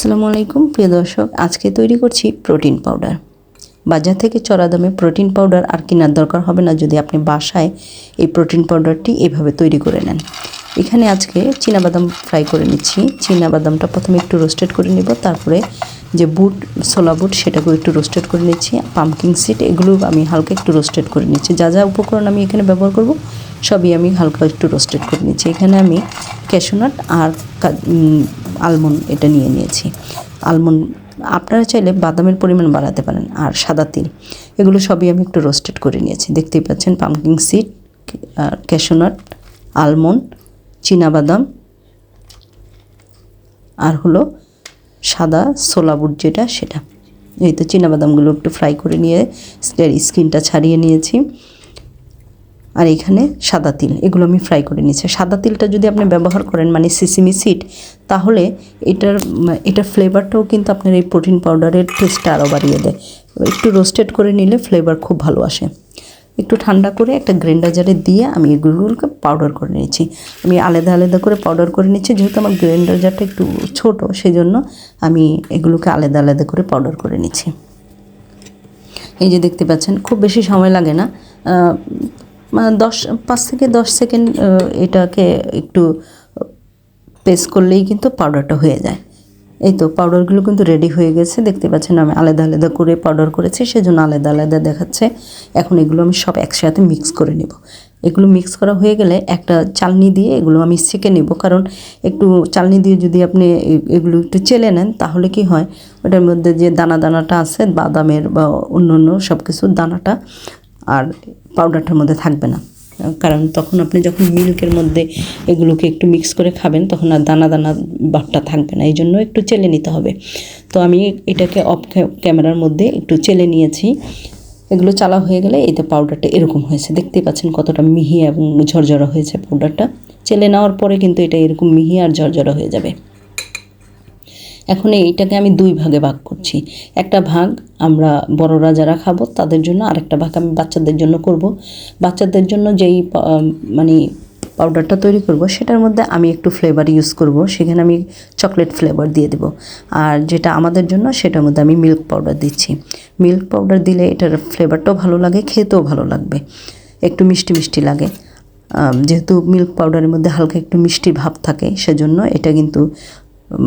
আসসালামু আলাইকুম, প্রিয় দর্শক, আজকে তৈরি করছি প্রোটিন পাউডার। বাজার থেকে চড়া দামে প্রোটিন পাউডার আর কেনার দরকার হবে না যদি আপনি বাসায় এই প্রোটিন পাউডারটি এভাবে তৈরি করে নেন। এখানে আজকে বাদাম ফ্রাই করে নিচ্ছি। বাদামটা প্রথমে একটু রোস্টেড করে নেব, তারপরে যে বুট, ছোলা বুট, সেটাকেও একটু রোস্টেড করে নিচ্ছি। পাম্পকিং সিড, এগুলো আমি হালকা একটু রোস্টেড করে নিচ্ছি। যা যা উপকরণ আমি এখানে ব্যবহার করব সবই আমি হালকা একটু রোস্টেড করে নিয়েছি। এখানে আমি ক্যাশোনাট আর আলমন্ড এটা নিয়ে নিয়েছি। আলমন্ড আপনারা চাইলে বাদামের পরিমাণ বাড়াতে পারেন আর সাদা তিল। এগুলো সবই আমি একটু রোস্টেড করে নিয়েছি। দেখতেই পাচ্ছেন পাম্পকিং সিড ক্যাশোনাট আলমন্ড বাদাম আর হলো সাদা ছোলা বুট যেটা, সেটা। এই তো বাদামগুলো একটু ফ্রাই করে নিয়ে স্কিনটা ছাড়িয়ে নিয়েছি। আর এখানে সাদা তিল, এগুলো আমি ফ্রাই করে নিচ্ছি সাদা তিলটা যদি আপনি ব্যবহার করেন মানে সিসিমি সিড তাহলে এটার এটার ফ্লেভারটাও কিন্তু আপনার এই প্রোটিন পাউডারের টেস্টটা আরও বাড়িয়ে দেয়। একটু রোস্টেড করে নিলে ফ্লেভার খুব ভালো আসে। একটু ঠান্ডা করে একটা গ্রাইন্ডার জারে দিয়ে আমি এগুলোকে পাউডার করে নিচ্ছি আমি আলাদা আলাদা করে পাউডার করে নিচ্ছি যেহেতু আমার গ্রাইন্ডার জারটা একটু ছোট সেই জন্য আমি এগুলোকে আলাদা আলাদা করে পাউডার করে নিচ্ছি এই যে দেখতে পাচ্ছেন, খুব বেশি সময় লাগে না। দশ, পাঁচ থেকে দশ সেকেন্ড এটাকে একটু পেস্ট করলেই কিন্তু পাউডারটা হয়ে যায়। এই তো পাউডারগুলো কিন্তু রেডি হয়ে গেছে। দেখতে পাচ্ছেন আমি আলাদা আলাদা করে পাউডার করেছি, সেজন্য আলাদা আলাদা দেখাচ্ছে। এখন এগুলো আমি সব একসাথে মিক্স করে নেব। এগুলো মিক্স করা হয়ে গেলে একটা চালনি দিয়ে এগুলো আমি সেঁকে নেব। কারণ একটু চালনি দিয়ে যদি আপনি এগুলো একটু চেলে নেন, তাহলে কি হয়, ওটার মধ্যে যে দানা দানাটা আছে, বাদামের বা অন্য অন্য সব কিছুর দানাটা, আর পাউডারটার মধ্যে থাকবে না। কারণ তখন আপনি যখন মিল্কের মধ্যে এগুলোকে একটু মিক্স করে খাবেন, তখন আর দানা দানা বাপটা থাকবে না। এই জন্য একটু চেলে নিতে হবে। তো আমি এটাকে অফ ক্যামেরার মধ্যে একটু চেলে নিয়েছি। এগুলো চালা হয়ে গেলে এই তো পাউডারটা এরকম হয়েছে। দেখতেই পাচ্ছেন কতটা মিহি এবং ঝরঝরা হয়েছে পাউডারটা চেলে নেওয়ার পরে কিন্তু এটা এরকম মিহি আর ঝরঝরা হয়ে যাবে। এখন এইটাকে আমি দুই ভাগে ভাগ করছি। একটা ভাগ আমরা বড়রা যারা খাব, তাদের জন্য আরেকটা ভাগ আমি বাচ্চাদের জন্য করব। বাচ্চাদের জন্য যেই মানে পাউডারটা তৈরি করব, সেটার মধ্যে আমি একটু ফ্লেভার ইউজ করব। সেখানে আমি চকলেট ফ্লেভার দিয়ে দেব। আর যেটা আমাদের জন্য, সেটার মধ্যে আমি মিল্ক পাউডার দিচ্ছি। মিল্ক পাউডার দিলে এটার ফ্লেভারটাও ভালো লাগে, খেতেও ভালো লাগবে। একটু মিষ্টি মিষ্টি লাগে। যেহেতু মিল্ক পাউডারের মধ্যে হালকা একটু মিষ্টি ভাব থাকে, সেজন্য এটা কিন্তু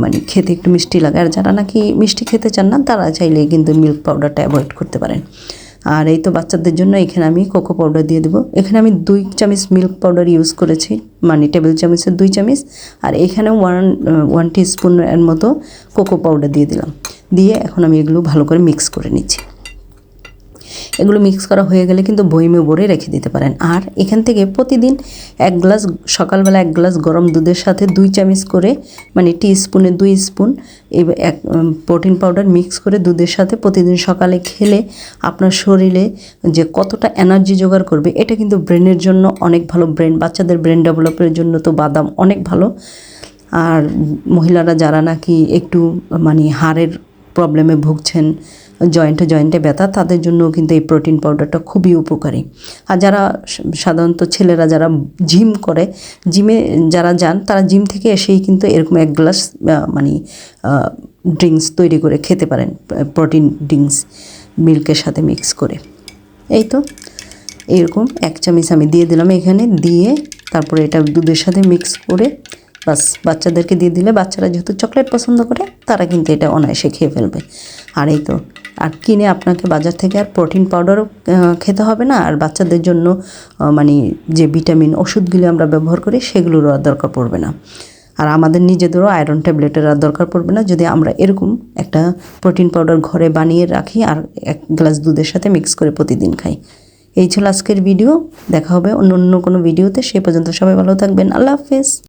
মানে খেতে একটু মিষ্টি লাগে। আর যারা নাকি মিষ্টি খেতে চান না, তারা চাইলে কিন্তু মিল্ক পাউডারটা অ্যাভয়েড করতে পারেন। আর এই তো বাচ্চাদের জন্য এখানে আমি কোকো পাউডার দিয়ে দেবো। এখানে আমি দুই চামচ মিল্ক পাউডার ইউজ করেছি মানে টেবিল চামচের দুই চামচ। আর এখানে ওয়ান ওয়ান টিস্পুনের মতো কোকো পাউডার দিয়ে দিলাম। দিয়ে এখন আমি এগুলো ভালো করে মিক্স করে নিচ্ছি। এগুলো মিক্স করা হয়ে গেলে কিন্তু বইমে ভরে রেখে দিতে পারেন। আর এখান থেকে প্রতিদিন এক গ্লাস সকালবেলা এক গ্লাস গরম দুধের সাথে দুই চামচ করে মানে টি স্পুনে দুই স্পুন এই এক প্রোটিন পাউডার মিক্স করে দুধের সাথে প্রতিদিন সকালে খেলে আপনার শরীরে যে কতটা এনার্জি জোগাড় করবে, এটা কিন্তু ব্রেনের জন্য অনেক ভালো। ব্রেন বাচ্চাদের ব্রেন ডেভেলপের জন্য তো বাদাম অনেক ভালো। আর মহিলারা যারা নাকি একটু মানে হাড়ের প্রবলেমে ভুগছেন জয়েন্টে জয়েন্টে ব্যথা, তাদের জন্যও কিন্তু এই প্রোটিন পাউডারটা খুবই উপকারী। আর যারা সাধারণত ছেলেরা যারা জিম করে জিমে যারা যান, তারা জিম থেকে এসেই কিন্তু এরকম এক গ্লাস মানে ড্রিঙ্কস তৈরি করে খেতে পারেন প্রোটিন ড্রিঙ্কস মিল্কের সাথে মিক্স করে। এই তো, এরকম এক চামচ আমি দিয়ে দিলাম এখানে, দিয়ে তারপরে এটা দুধের সাথে মিক্স করে, বাস, বাচ্চাদেরকে দিয়ে দিলে বাচ্চারা যেহেতু চকলেট পছন্দ করে, তারা কিন্তু এটা অনায়াসে খেয়ে ফেলবে। আর এই তো আর কিনে আপনাকে বাজার থেকে আর প্রোটিন পাউডারও খেতে হবে না। আর বাচ্চাদের জন্য মানে যে ভিটামিন ওষুধগুলি আমরা ব্যবহার করি, সেগুলোরও আর দরকার পড়বে না। আর আমাদের নিজেদেরও আয়রন ট্যাবলেটের আর দরকার পড়বে না। যদি আমরা এরকম একটা প্রোটিন পাউডার ঘরে বানিয়ে রাখি আর এক গ্লাস দুধের সাথে মিক্স করে প্রতিদিন খাই। এই ছিল আজকের ভিডিও। দেখা হবে অন্য অন্য কোনো ভিডিওতে। সে পর্যন্ত সবাই ভালো থাকবেন। আল্লাহ হাফেজ।